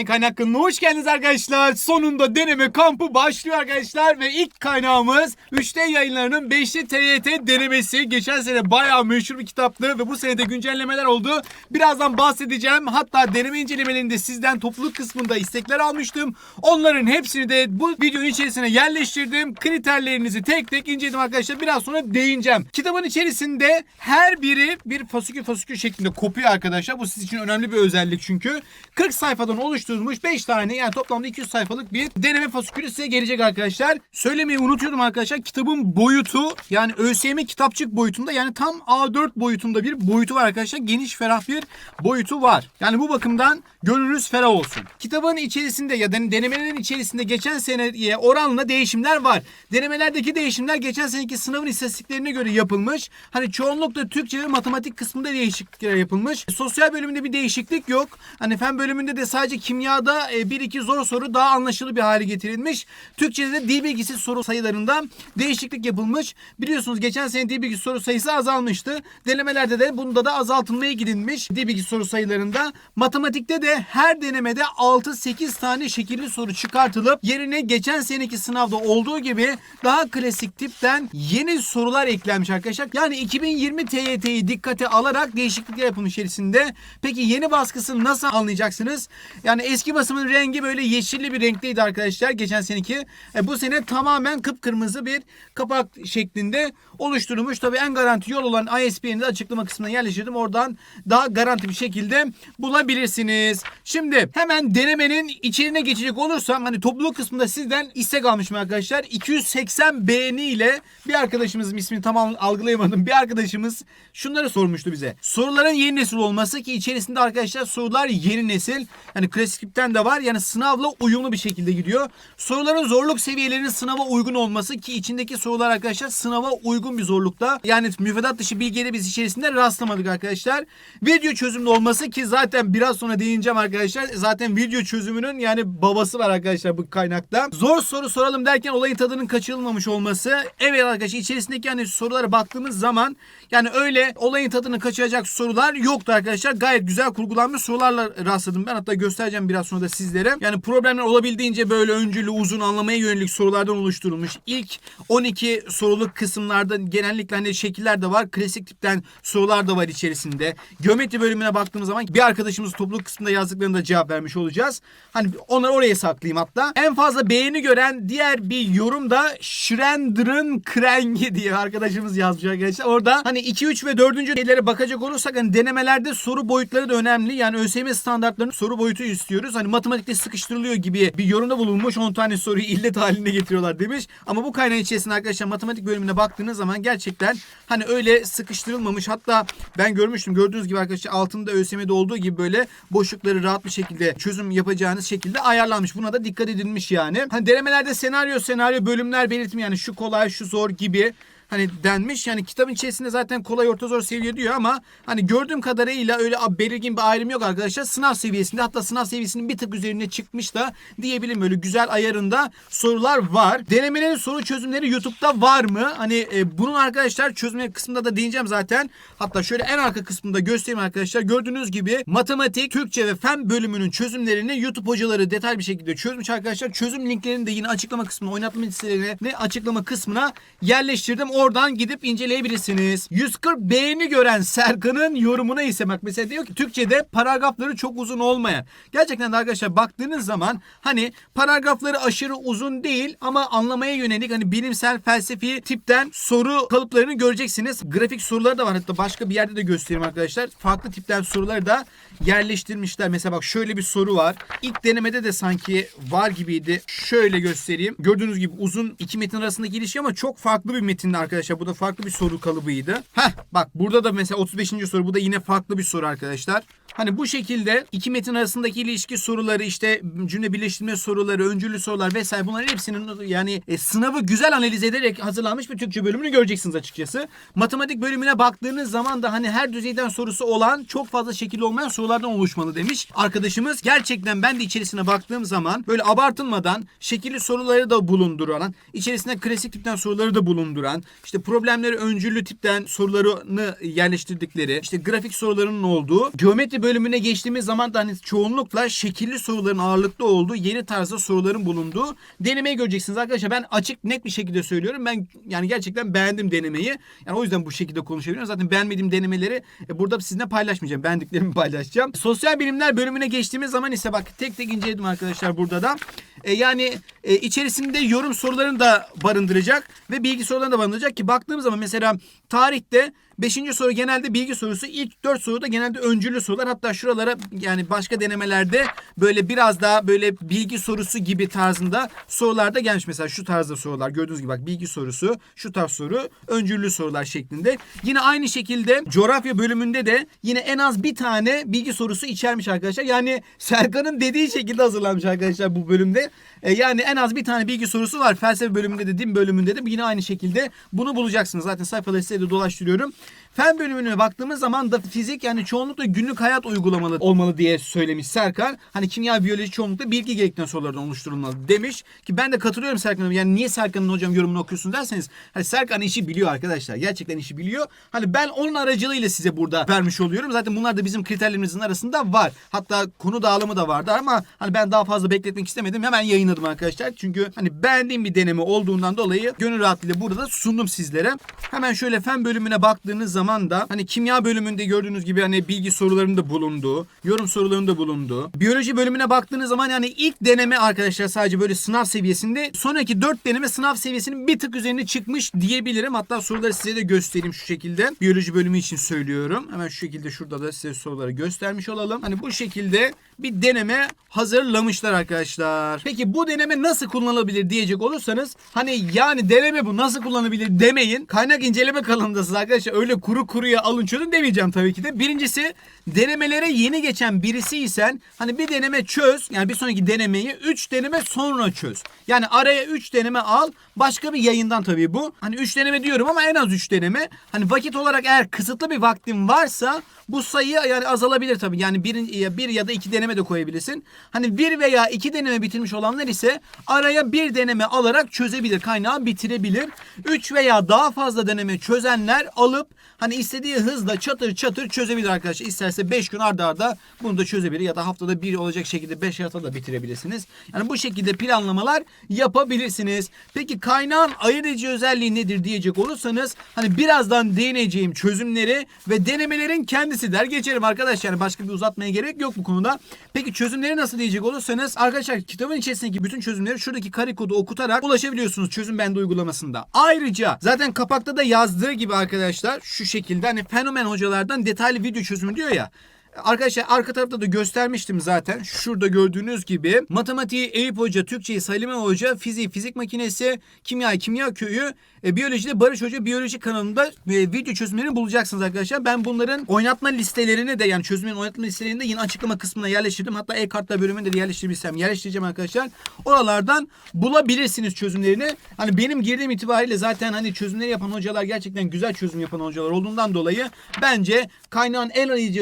Online kaynak kanalına hoş geldiniz arkadaşlar. Sonunda deneme kampı başlıyor arkadaşlar. Ve ilk kaynağımız 3D yayınlarının 5'li TYT denemesi. Geçen sene bayağı meşhur bir kitaptı ve bu sene de güncellemeler oldu. Birazdan bahsedeceğim. Hatta deneme incelemelerinde sizden topluluk kısmında istekler almıştım. Onların hepsini de bu videonun içerisine yerleştirdim. Kriterlerinizi tek tek inceledim arkadaşlar. Biraz sonra değineceğim. Kitabın içerisinde her biri bir fasikül fasikül şeklinde kopuyor arkadaşlar. Bu sizin için önemli bir özellik çünkü. 40 sayfadan oluşturulmuş 5 tane yani toplamda 200 sayfalık bir deneme fasikülü size gelecek arkadaşlar. Söylemeyi unutuyordum arkadaşlar. Kitabın boyutu yani ÖSYM kitapçık boyutunda yani tam A4 boyutunda bir boyutu var arkadaşlar. Geniş ferah bir boyutu var. Yani bu bakımdan gönlünüz ferah olsun. Kitabın içerisinde ya da denemelerin içerisinde geçen seneye oranla değişimler var. Denemelerdeki değişimler geçen seneki sınavın istatistiklerine göre yapılmış. Hani çoğunlukla Türkçe ve matematik kısmında değişiklikler yapılmış. Sosyal bölümünde bir değişiklik yok. Hani fen bölümünde de sadece kimyada e, bir iki zor soru daha anlaşılır bir hale getirilmiş. Türkçe'de de dil bilgisi soru sayılarında değişiklik yapılmış. Biliyorsunuz geçen sene dil bilgisi soru sayısı azalmıştı. Denemelerde de bunda da azaltılmaya gidilmiş dil bilgisi soru sayılarında. Matematikte de her denemede 6-8 tane şekilli soru çıkartılıp yerine geçen seneki sınavda olduğu gibi daha klasik tipten yeni sorular eklenmiş arkadaşlar. Yani 2020 TYT'yi dikkate alarak değişiklikler yapılmış içerisinde. Peki yeni baskısını nasıl anlayacaksınız? Yani eski basımın rengi böyle yeşilli bir renkteydi arkadaşlar geçen seneki. E, bu sene tamamen kıpkırmızı bir kapak şeklinde oluşturulmuş. Tabii en garanti yol olan ISBN'i de açıklama kısmına yerleştirdim. Oradan daha garanti bir şekilde bulabilirsiniz. Şimdi hemen denemenin içeriğine geçecek olursam hani topluluk kısmında sizden istek almışım arkadaşlar. 280 beğeni ile bir arkadaşımızın ismini tam algılayamadım. Bir arkadaşımız şunları sormuştu bize. Soruların yeni nesil olması ki içerisinde arkadaşlar sorular yeni nesil. Yani klasiklikten de var. Yani sınavla uyumlu bir şekilde gidiyor. Soruların zorluk seviyelerinin sınava uygun olması ki içindeki sorular arkadaşlar sınava uygun bir zorlukta. Yani müfredat dışı bilgileri biz içerisinde rastlamadık arkadaşlar. Video çözümlü olması ki zaten biraz sonra değineceğim arkadaşlar. Zaten video çözümünün yani babası var arkadaşlar bu kaynakta. Zor soru soralım derken olayın tadının kaçırılmamış olması. Evet arkadaşlar içerisindeki yani sorulara baktığımız zaman yani öyle olayın tadını kaçıracak sorular yoktu arkadaşlar. Gayet güzel kurgulanmış sorularla rastladım ben. Hatta göstereceğim biraz sonra da sizlere. Yani problemler olabildiğince böyle öncülü uzun anlamaya yönelik sorulardan oluşturulmuş. İlk 12 soruluk kısımlarda genellikle hani şekiller de var. Klasik tipten sorular da var içerisinde. Geometri bölümüne baktığımız zaman bir arkadaşımız topluluk kısmında yazdıklarında da cevap vermiş olacağız. Hani onları oraya saklayayım hatta. En fazla beğeni gören diğer bir yorum da Schrender'ın Krengi diye arkadaşımız yazmış arkadaşlar. Orada hani 2, 3 ve 4. şeylere bakacak olursak hani denemelerde soru boyutları da önemli. Yani ÖSYM standartlarının soru boyutu istiyoruz. Hani matematikte sıkıştırılıyor gibi bir yorumda bulunmuş. 10 tane soruyu illet haline getiriyorlar demiş. Ama bu kaynağın içerisinde arkadaşlar matematik bölümüne baktığınız zaman gerçekten hani öyle sıkıştırılmamış. Hatta ben görmüştüm. Gördüğünüz gibi arkadaşlar altında ÖSYM'de olduğu gibi böyle boşlukları rahat bir şekilde çözüm yapacağınız şekilde ayarlanmış. Buna da dikkat edilmiş yani. Hani denemelerde senaryo senaryo bölümler belirtimi yani şu kolay şu zor gibi hani denmiş. Yani kitabın içerisinde zaten kolay orta zor seviye diyor ama hani gördüğüm kadarıyla öyle belirgin bir ayrım yok arkadaşlar. Sınav seviyesinde hatta sınav seviyesinin bir tık üzerine çıkmış da diyebilirim böyle güzel ayarında sorular var. Denemelerin soru çözümleri YouTube'da var mı? Hani e, bunun arkadaşlar çözme kısmında da değineceğim zaten. Hatta şöyle en arka kısmında göstereyim arkadaşlar. Gördüğünüz gibi matematik, Türkçe ve fen bölümünün çözümlerini YouTube hocaları detaylı bir şekilde çözmüş arkadaşlar. Çözüm linklerini de yine açıklama kısmına, oynatma listelerine açıklama kısmına yerleştirdim. Oradan gidip inceleyebilirsiniz. 140 beğeni gören Serkan'ın yorumuna ise bak mesela diyor ki Türkçe'de paragrafları çok uzun olmayan. Gerçekten de arkadaşlar baktığınız zaman hani paragrafları aşırı uzun değil ama anlamaya yönelik hani bilimsel felsefi tipten soru kalıplarını göreceksiniz. Grafik soruları da var hatta başka bir yerde de göstereyim arkadaşlar. Farklı tipten soruları da yerleştirmişler. Mesela bak şöyle bir soru var. İlk denemede de sanki var gibiydi. Şöyle göstereyim. Gördüğünüz gibi uzun iki metin arasındaki ilişki ama çok farklı bir metinde arkadaşlar. Bu da farklı bir soru kalıbıydı. Heh bak burada da mesela 35. soru. Bu da yine farklı bir soru arkadaşlar. Hani bu şekilde iki metin arasındaki ilişki soruları işte cümle birleştirme soruları, öncüllü sorular vesaire bunların hepsinin yani e, sınavı güzel analiz ederek hazırlanmış bir Türkçe bölümünü göreceksiniz açıkçası. Matematik bölümüne baktığınız zaman da hani her düzeyden sorusu olan çok fazla şekil olmayan sorulardan oluşmalı demiş. Arkadaşımız gerçekten ben de içerisine baktığım zaman böyle abartılmadan şekilli soruları da bulunduran, içerisinde klasik tipten soruları da bulunduran, işte problemleri öncüllü tipten sorularını yerleştirdikleri, işte grafik sorularının olduğu, geometri bölümüne geçtiğimiz zaman da hani çoğunlukla şekilli soruların ağırlıklı olduğu yeni tarzda soruların bulunduğu denemeyi göreceksiniz arkadaşlar. Ben açık net bir şekilde söylüyorum. Ben yani gerçekten beğendim denemeyi. Yani o yüzden bu şekilde konuşabiliyorum. Zaten beğenmediğim denemeleri e, burada sizinle paylaşmayacağım. Beğendiklerimi paylaşacağım. Sosyal bilimler bölümüne geçtiğimiz zaman ise bak tek tek inceledim arkadaşlar burada da. E, yani e, içerisinde yorum sorularını da barındıracak ve bilgi sorularını da barındıracak ki baktığımız zaman mesela tarihte 5. soru genelde bilgi sorusu. ilk 4 soruda genelde öncüllü sorular. Hatta şuralara yani başka denemelerde böyle biraz daha böyle bilgi sorusu gibi tarzında sorular da gelmiş. Mesela şu tarzda sorular gördüğünüz gibi bak bilgi sorusu, şu tarz soru, öncüllü sorular şeklinde. Yine aynı şekilde coğrafya bölümünde de yine en az bir tane bilgi sorusu içermiş arkadaşlar. Yani Serkan'ın dediği şekilde hazırlanmış arkadaşlar bu bölümde. E, yani en az bir tane bilgi sorusu var. Felsefe bölümünde de, din bölümünde de yine aynı şekilde bunu bulacaksınız. Zaten sayfaları size de dolaştırıyorum. Fen bölümüne baktığımız zaman da fizik yani çoğunlukla günlük hayat uygulamalı olmalı diye söylemiş Serkan. Hani kimya, biyoloji çoğunlukla bilgi gerektiren sorulardan oluşturulmalı demiş. Ki ben de katılıyorum Serkan'a. Yani niye Serkan'ın hocam yorumunu okuyorsun derseniz. Hani Serkan işi biliyor arkadaşlar. Gerçekten işi biliyor. Hani ben onun aracılığıyla size burada vermiş oluyorum. Zaten bunlar da bizim kriterlerimizin arasında var. Hatta konu dağılımı da vardı ama hani ben daha fazla bekletmek istemedim. Hemen yayınladım arkadaşlar. Çünkü hani beğendiğim bir deneme olduğundan dolayı gönül rahatlığıyla burada da sundum sizlere. Hemen şöyle fen bölümüne baktığınız zaman da hani kimya bölümünde gördüğünüz gibi hani bilgi sorularında bulunduğu, yorum sorularında bulunduğu. Biyoloji bölümüne baktığınız zaman yani ilk deneme arkadaşlar sadece böyle sınav seviyesinde. Sonraki 4 deneme sınav seviyesinin bir tık üzerine çıkmış diyebilirim. Hatta soruları size de göstereyim şu şekilde. Biyoloji bölümü için söylüyorum. Hemen şu şekilde şurada da size soruları göstermiş olalım. Hani bu şekilde bir deneme hazırlamışlar arkadaşlar. Peki bu deneme nasıl kullanılabilir diyecek olursanız hani yani deneme bu nasıl kullanılabilir demeyin. Kaynak inceleme kanalındasınız arkadaşlar. Öyle kuru kuruya alın çözün demeyeceğim tabii ki de. Birincisi denemelere yeni geçen birisiysen hani bir deneme çöz. Yani bir sonraki denemeyi 3 deneme sonra çöz. Yani araya 3 deneme al. Başka bir yayından tabii bu. Hani 3 deneme diyorum ama en az 3 deneme. Hani vakit olarak eğer kısıtlı bir vaktin varsa bu sayı yani azalabilir tabii. Yani bir, bir ya da iki deneme de koyabilirsin. Hani bir veya iki deneme bitirmiş olanlar ise araya bir deneme alarak çözebilir. Kaynağı bitirebilir. Üç veya daha fazla deneme çözenler alıp hani istediği hızla çatır çatır çözebilir arkadaşlar. İsterse 5 gün arda arda bunu da çözebilir ya da haftada bir olacak şekilde 5 haftada da bitirebilirsiniz. Yani bu şekilde planlamalar yapabilirsiniz. Peki kaynağın ayırt edici özelliği nedir diyecek olursanız hani birazdan değineceğim çözümleri ve denemelerin kendisi der geçerim arkadaşlar. Yani başka bir uzatmaya gerek yok bu konuda. Peki çözümleri nasıl diyecek olursanız arkadaşlar kitabın içerisindeki bütün çözümleri şuradaki kare kodu okutarak ulaşabiliyorsunuz çözüm bende uygulamasında. Ayrıca zaten kapakta da yazdığı gibi arkadaşlar şu şekilde hani fenomen hocalardan detaylı video çözümü diyor ya. Arkadaşlar arka tarafta da göstermiştim zaten. Şurada gördüğünüz gibi matematiği Eyüp Hoca, Türkçeyi Salime Hoca, fiziği Fizik Makinesi, kimya Kimya Köyü, e, biyolojide Barış Hoca Biyoloji kanalında e, video çözümlerini bulacaksınız arkadaşlar. Ben bunların oynatma listelerini de yani çözümlerin oynatma listelerini de yine açıklama kısmına yerleştirdim. Hatta e-kartlar bölümünde de yerleştirebilsem yerleştireceğim arkadaşlar. Oralardan bulabilirsiniz çözümlerini. Hani benim girdiğim itibariyle zaten hani çözümleri yapan hocalar gerçekten güzel çözüm yapan hocalar olduğundan dolayı bence kaynağın en arayıcı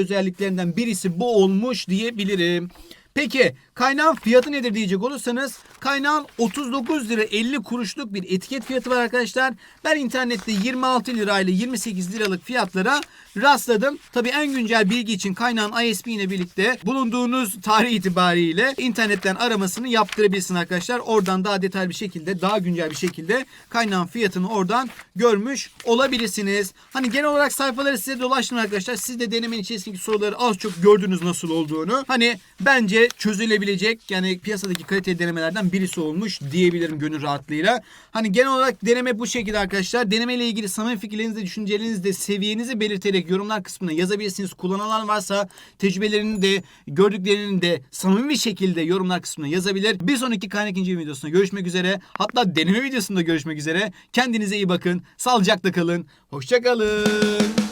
özelliklerinden birisi bu olmuş diyebilirim. Peki kaynağın fiyatı nedir diyecek olursanız kaynağın 39 lira 50 kuruşluk bir etiket fiyatı var arkadaşlar. Ben internette 26 lira ile 28 liralık fiyatlara rastladım. Tabii en güncel bilgi için kaynağın ISP ile birlikte bulunduğunuz tarih itibariyle internetten aramasını yaptırabilirsiniz arkadaşlar. Oradan daha detaylı bir şekilde daha güncel bir şekilde kaynağın fiyatını oradan görmüş olabilirsiniz. Hani genel olarak sayfaları size dolaştım arkadaşlar. Siz de denemenin içerisindeki soruları az çok gördünüz nasıl olduğunu. Hani bence çözülebilecek yani piyasadaki kaliteli denemelerden birisi olmuş diyebilirim gönül rahatlığıyla. Hani genel olarak deneme bu şekilde arkadaşlar. Deneme ile ilgili samimi fikirlerinizi, düşüncelerinizi de seviyenizi belirterek yorumlar kısmına yazabilirsiniz. Kullanılan varsa tecrübelerini de gördüklerini de samimi bir şekilde yorumlar kısmına yazabilir. Bir sonraki kaynak inceleme videosunda görüşmek üzere. Hatta deneme videosunda görüşmek üzere. Kendinize iyi bakın. Sağlıcakla kalın. Hoşçakalın.